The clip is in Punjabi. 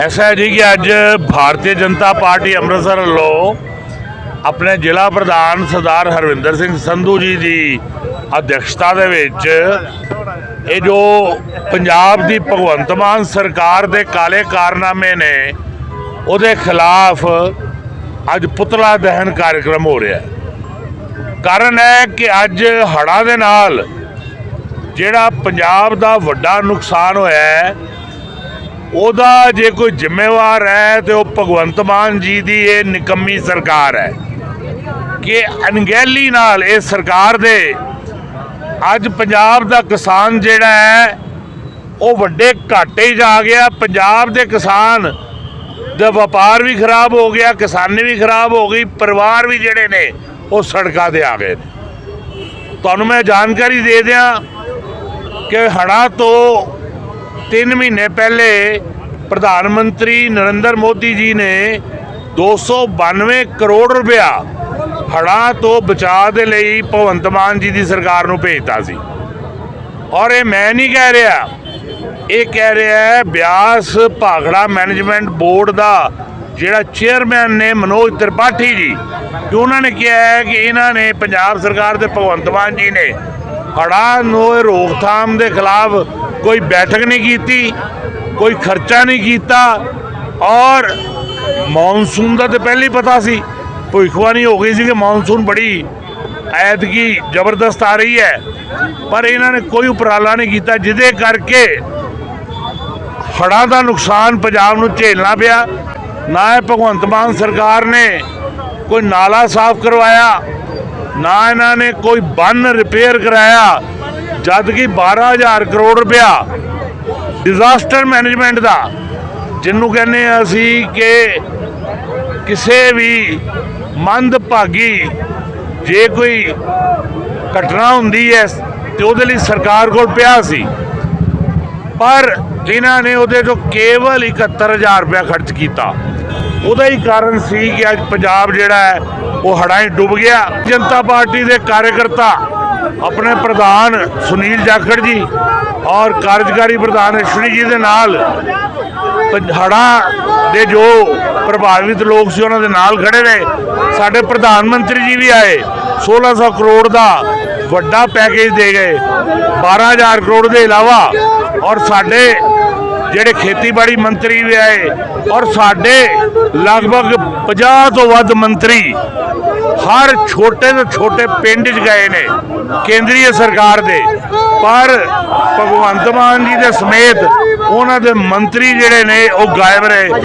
ਐਸਾ ਹੈ ਜੀ ਕਿ ਅੱਜ ਭਾਰਤੀ ਜਨਤਾ ਪਾਰਟੀ ਅੰਮ੍ਰਿਤਸਰ ਵੱਲੋਂ ਆਪਣੇ ਜ਼ਿਲ੍ਹਾ ਪ੍ਰਧਾਨ ਸਰਦਾਰ ਹਰਵਿੰਦਰ ਸਿੰਘ ਸੰਧੂ ਜੀ ਦੀ ਅਧਿਕਸ਼ਤਾ ਦੇ ਵਿੱਚ ਇਹ ਜੋ ਪੰਜਾਬ ਦੀ ਭਗਵੰਤ ਮਾਨ ਸਰਕਾਰ ਦੇ ਕਾਲੇ ਕਾਰਨਾਮੇ ਨੇ ਉਹਦੇ ਖਿਲਾਫ ਅੱਜ ਪੁਤਲਾ ਦਹਨ ਕਾਰਜਕ੍ਰਮ ਹੋ ਰਿਹਾ ਕਾਰਨ ਹੈ ਕਿ ਅੱਜ ਹੜ੍ਹਾਂ ਦੇ ਨਾਲ ਜਿਹੜਾ ਪੰਜਾਬ ਦਾ ਵੱਡਾ ਨੁਕਸਾਨ ਹੋਇਆ ਹੈ ਉਹਦਾ ਜੇ ਕੋਈ ਜ਼ਿੰਮੇਵਾਰ ਹੈ ਤੇ ਉਹ ਭਗਵੰਤ ਮਾਨ ਜੀ ਦੀ ਇਹ ਨਿਕੰਮੀ ਸਰਕਾਰ ਹੈ ਕਿ ਅਣਗਹਿਲੀ ਨਾਲ ਇਹ ਸਰਕਾਰ ਦੇ ਅੱਜ ਪੰਜਾਬ ਦਾ ਕਿਸਾਨ ਜਿਹੜਾ ਹੈ, ਉਹ ਵੱਡੇ ਘਾਟੇ 'ਚ ਆ ਗਿਆ। ਪੰਜਾਬ ਦੇ ਕਿਸਾਨ ਦਾ ਵਪਾਰ ਵੀ ਖਰਾਬ ਹੋ ਗਿਆ, ਕਿਸਾਨੀ ਵੀ ਖਰਾਬ ਹੋ ਗਈ, ਪਰਿਵਾਰ ਵੀ ਜਿਹੜੇ ਨੇ, ਉਹ ਸੜਕਾਂ ਤੇ ਆ ਗਏ ਨੇ। ਤੁਹਾਨੂੰ ਮੈਂ ਜਾਣਕਾਰੀ ਦੇ ਦਿਆਂ ਕਿ ਹੜ੍ਹਾਂ ਤੋਂ 3 ਮਹੀਨੇ ਪਹਿਲੇ ਪ੍ਰਧਾਨ ਮੰਤਰੀ ਨਰਿੰਦਰ ਮੋਦੀ ਜੀ ਨੇ 292 ਕਰੋੜ ਰੁਪਇਆ ਹੜ੍ਹਾਂ ਤੋਂ ਬਚਾਅ ਦੇ ਲਈ ਭਗਵੰਤ ਮਾਨ ਜੀ ਦੀ ਸਰਕਾਰ ਨੂੰ ਭੇਜਤਾ ਸੀ। ਔਰ ਇਹ ਮੈਂ ਨਹੀਂ ਕਹਿ ਰਿਹਾ। ਇਹ ਕਹਿ ਰਿਹਾ ਹੈ ਬਿਆਸ ਭਾਗੜਾ ਮੈਨੇਜਮੈਂਟ ਬੋਰਡ ਦਾ ਜਿਹੜਾ ਚੇਅਰਮੈਨ ਨੇ ਮਨੋਜ ਤ੍ਰਿਪਾਠੀ ਜੀ ਕਿ ਉਹਨਾਂ ਨੇ ਕਿਹਾ ਹੈ ਕਿ ਇਹਨਾਂ ਨੇ ਪੰਜਾਬ ਸਰਕਾਰ ਦੇ ਭਗਵੰਤ ਮਾਨ ਜੀ ਨੇ ਹੜ੍ਹਾਂ ਨੂੰ ਰੋਕਥਾਮ ਦੇ ਖਿਲਾਫ ਕੋਈ ਬੈਠਕ ਨਹੀਂ ਕੀਤੀ, ਕੋਈ ਖਰਚਾ ਨਹੀਂ ਕੀਤਾ ਔਰ ਮੌਨਸੂਨ ਦਾ ਤਾਂ ਪਹਿਲੇ ਹੀ ਪਤਾ ਸੀ ਭੁੱਖਵਾਨੀ ਹੋ ਗਈ ਸੀ ਕਿ ਮੌਨਸੂਨ ਬੜੀ ਐਤਕੀ ਜ਼ਬਰਦਸਤ ਆ ਰਹੀ ਹੈ, ਪਰ ਇਹਨਾਂ ਨੇ ਕੋਈ ਉਪਰਾਲਾ ਨਹੀਂ ਕੀਤਾ ਜਿਹਦੇ ਕਰਕੇ ਹੜ੍ਹਾਂ ਦਾ ਨੁਕਸਾਨ ਪੰਜਾਬ ਨੂੰ ਝੇਲਣਾ ਪਿਆ, ਨਾ ਇਹ ਭਗਵੰਤ ਮਾਨ ਸਰਕਾਰ ਨੇ ਕੋਈ ਨਾਲਾ ਸਾਫ਼ ਕਰਵਾਇਆ, ਨਾ ਇਹਨਾਂ ਨੇ ਕੋਈ ਬੰਨ ਰਿਪੇਅਰ ਕਰਾਇਆ ਜਦ ਕਿ 12000 ਕਰੋੜ ਰੁਪਇਆ ਡਿਜ਼ਾਸਟਰ ਮੈਨੇਜਮੈਂਟ ਦਾ, ਜਿਹਨੂੰ ਕਹਿੰਦੇ ਆ ਅਸੀਂ ਕਿ ਕਿਸੇ ਵੀ ਮੰਦ ਭਾਗੀ ਜੇ ਕੋਈ ਘਟਨਾ ਹੁੰਦੀ ਹੈ, ਤੇ ਉਹਦੇ ਲਈ ਸਰਕਾਰ ਕੋਲ ਪਿਆ ਸੀ। ਪਰ ਇਹਨਾਂ ਨੇ ਉਹਦੇ ਤੋਂ ਕੇਵਲ 71000 ਰੁਪਇਆ ਖਰਚ ਕੀਤਾ, ਉਹਦਾ ਹੀ ਕਾਰਨ ਸੀ ਕਿ ਅੱਜ ਪੰਜਾਬ ਜਿਹੜਾ ਹੈ, ਉਹ ਹੜ੍ਹਾਂ ਡੁੱਬ ਗਿਆ। ਜਨਤਾ ਪਾਰਟੀ ਦੇ ਕਾਰਜਕਰਤਾ ਆਪਣੇ ਪ੍ਰਧਾਨ ਸੁਨੀਲ ਜਾਖੜ ਜੀ ਔਰ ਕਾਰਜਕਾਰੀ ਪ੍ਰਧਾਨ ਅਸ਼ਵਨੀ ਜੀ ਦੇ ਨਾਲ ਪੰਜ- ਹੜ੍ਹਾਂ ਦੇ ਜੋ ਪ੍ਰਭਾਵਿਤ ਲੋਕ ਸੀ ਉਹਨਾਂ ਦੇ ਨਾਲ ਖੜੇ ਰਹੇ। ਸਾਡੇ ਪ੍ਰਧਾਨ ਮੰਤਰੀ ਜੀ ਵੀ ਆਏ। 1600 ਕਰੋੜ ਦਾ ਵੱਡਾ ਪੈਕੇਜ ਦੇ ਗਏ। 12000 ਕਰੋੜ ਦੇ ਇਲਾਵਾ ਔਰ ਸਾਡੇ ਜਿਹੜੇ ਖੇਤੀਬਾੜੀ ਮੰਤਰੀ ਵੀ ਆਏ ਔਰ ਸਾਡੇ ਲਗਭਗ 50 ਤੋਂ ਵੱਧ ਮੰਤਰੀ ਹਰ ਛੋਟੇ ਤੋਂ ਛੋਟੇ ਪਿੰਡ 'ਚ ਗਏ ਨੇ ਕੇਂਦਰੀ ਸਰਕਾਰ ਦੇ। ਪਰ ਭਗਵੰਤ ਮਾਨ ਜੀ ਦੇ ਸਮੇਤ ਉਹਨਾਂ ਦੇ ਮੰਤਰੀ ਜਿਹੜੇ ਨੇ ਉਹ ਗਾਇਬ ਰਹੇ।